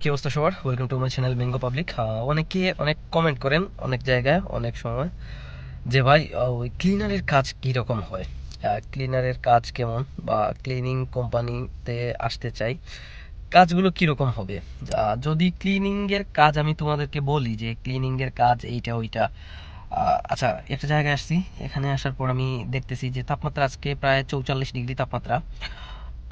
কি অবস্থা সবার? ওয়েলকাম টু মাই চ্যানেল বেঙ্গো পাবলিক অনেকে অনেক কমেন্ট করেন অনেক জায়গায়, অনেক সময়, যে ভাই ওই ক্লিনারের কাজ কীরকম হয়? ক্লিনারের কাজ কেমন বা ক্লিনিং কোম্পানিতে আসতে চাই? কাজগুলো কীরকম হবে? যদি ক্লিনিংয়ের কাজ আমি তোমাদেরকে বলি যে ক্লিনিংয়ের কাজ এইটা, ওইটা আচ্ছা একটা জায়গায় আসছি। এখানে আসার পর আমি দেখতেছি যে তাপমাত্রা আজকে প্রায় চৌচল্লিশ ডিগ্রি তাপমাত্রা।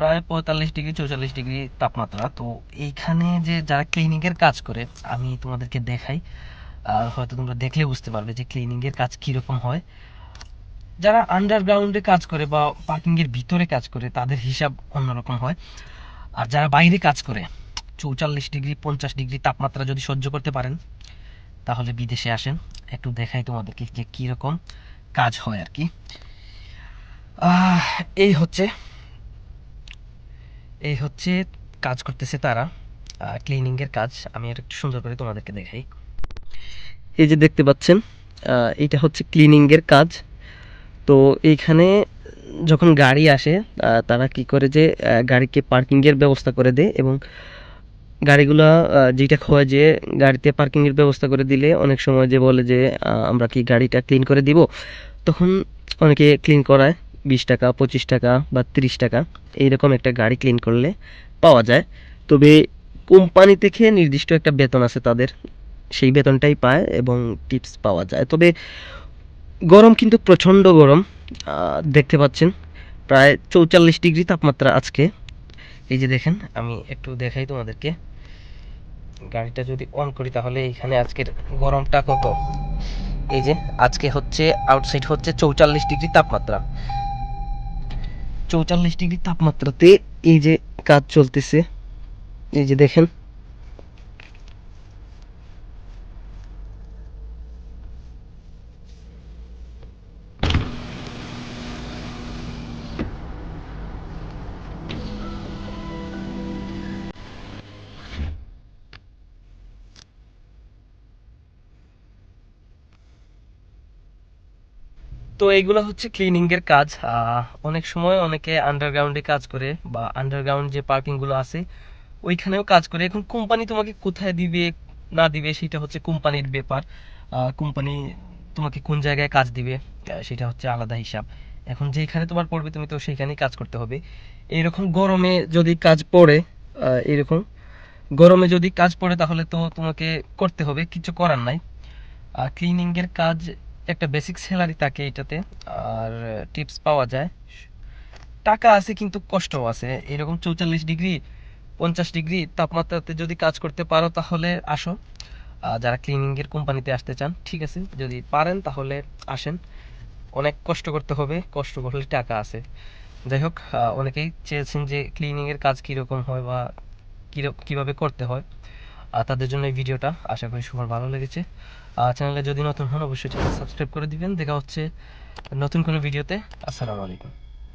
প্রায় পঁয়তাল্লিশ ডিগ্রি, চৌচল্লিশ ডিগ্রি তাপমাত্রা। তো এইখানে যে যারা ক্লিনিংয়ের কাজ করে, আমি তোমাদেরকে দেখাই। আর হয়তো তোমরা দেখলে বুঝতে পারবে যে ক্লিনিংয়ের কাজ কীরকম হয়। যারা আন্ডারগ্রাউন্ডে কাজ করে বা পার্কিংয়ের ভিতরে কাজ করে, তাদের হিসাব অন্যরকম হয়। আর যারা বাইরে কাজ করে, চৌচল্লিশ ডিগ্রি, পঞ্চাশ ডিগ্রি তাপমাত্রা যদি সহ্য করতে পারেন, তাহলে বিদেশে আসেন। একটু দেখাই তোমাদেরকে যে কীরকম কাজ হয় আর কি। এই হচ্ছে এই হচ্ছে কাজ করতেছে তারা ক্লিনিং এর কাজ। আমি এটা একটু সুন্দর করে তোমাদেরকে দেখাই। এই যে দেখতে পাচ্ছেন এইটা হচ্ছে ক্লিনিং এর কাজ। তো এইখানে যখন গাড়ি আসে তারা কি করে যে গাড়িকে পার্কিং এর ব্যবস্থা করে দেয় এবং গাড়িগুলো যেটা হয় যে, গাড়িতে পার্কিং এর ব্যবস্থা করে দিলে অনেক সময় যে বলে যে আমরা কি গাড়িটা ক্লিন করে দিব? তখন অনেকে ক্লিন করায়। বিশ টাকা, পঁচিশ টাকা বা তিরিশ টাকা, এইরকম একটা গাড়ি ক্লিন করলে পাওয়া যায়। তবে কোম্পানি থেকে নির্দিষ্ট একটা বেতন আছে তাদের, সেই বেতনটাই পায় এবং টিপস পাওয়া যায়। তবে গরম কিন্তু প্রচণ্ড গরম দেখতে পাচ্ছেন, প্রায় চৌচল্লিশ ডিগ্রি তাপমাত্রা আজকে। এই যে দেখেন, আমি একটু দেখাই তোমাদেরকে। গাড়িটা যদি অন করি তাহলে এখানে আজকের গরমটা কত? এই যে, আজকে হচ্ছে আউটসাইড হচ্ছে চৌচল্লিশ ডিগ্রি তাপমাত্রা। চৌচল্লিশ ডিগ্রি তাপমাত্রাতে এই যে কাজ চলতেছে এই যে দেখেন। তো এইগুলো হচ্ছে ক্লিনিং এর কাজ। অনেক সময় অনেকে আন্ডারগ্রাউন্ডে কাজ করে বা আন্ডারগ্রাউন্ড যে পার্কিংগুলো আছে ওইখানেও কাজ করে। এখন কোম্পানি তোমাকে কোথায় দিবে না দিবে সেটা হচ্ছে কোম্পানির ব্যাপার। কোম্পানি তোমাকে কোন জায়গায় কাজ দিবে সেটা হচ্ছে আলাদা হিসাব। এখন যেখানে তোমার পড়বে তুমি তো সেইখানেই কাজ করতে হবে। এরকম গরমে যদি কাজ পড়ে আহ, এইরকম গরমে যদি কাজ পড়ে তাহলে তো তোমাকে করতে হবে। কিছু করার নাই। ক্লিনিং এর কাজ একটা বেসিক স্যালারি থাকে এটাতে, আর টিপস পাওয়া যায়। টাকা আছে কিন্তু কষ্ট আছে। এরকম চৌচল্লিশ ডিগ্রি পঞ্চাশ ডিগ্রি তাপমাত্রাতে যদি কাজ করতে পারো তাহলে আসো। যারা ক্লিনিংয়ের কোম্পানিতে আসতে চান, ঠিক আছে। যদি পারেন তাহলে আসেন। অনেক কষ্ট করতে হবে, কষ্ট করলে টাকা আছে। যাই হোক অনেকেই চেয়েছেন যে ক্লিনিংয়ের কাজ কীরকম হয় বা কিরক- কীভাবে করতে হয়। আর তাদের জন্য এই ভিডিওটা আশা করি সবার ভালো লেগেছে। আর চ্যানেলে যদি নতুন হন, অবশ্যই চ্যানেল সাবস্ক্রাইব করে দিবেন। দেখা হচ্ছে নতুন কোনো ভিডিওতে। আসসালামু আলাইকুম।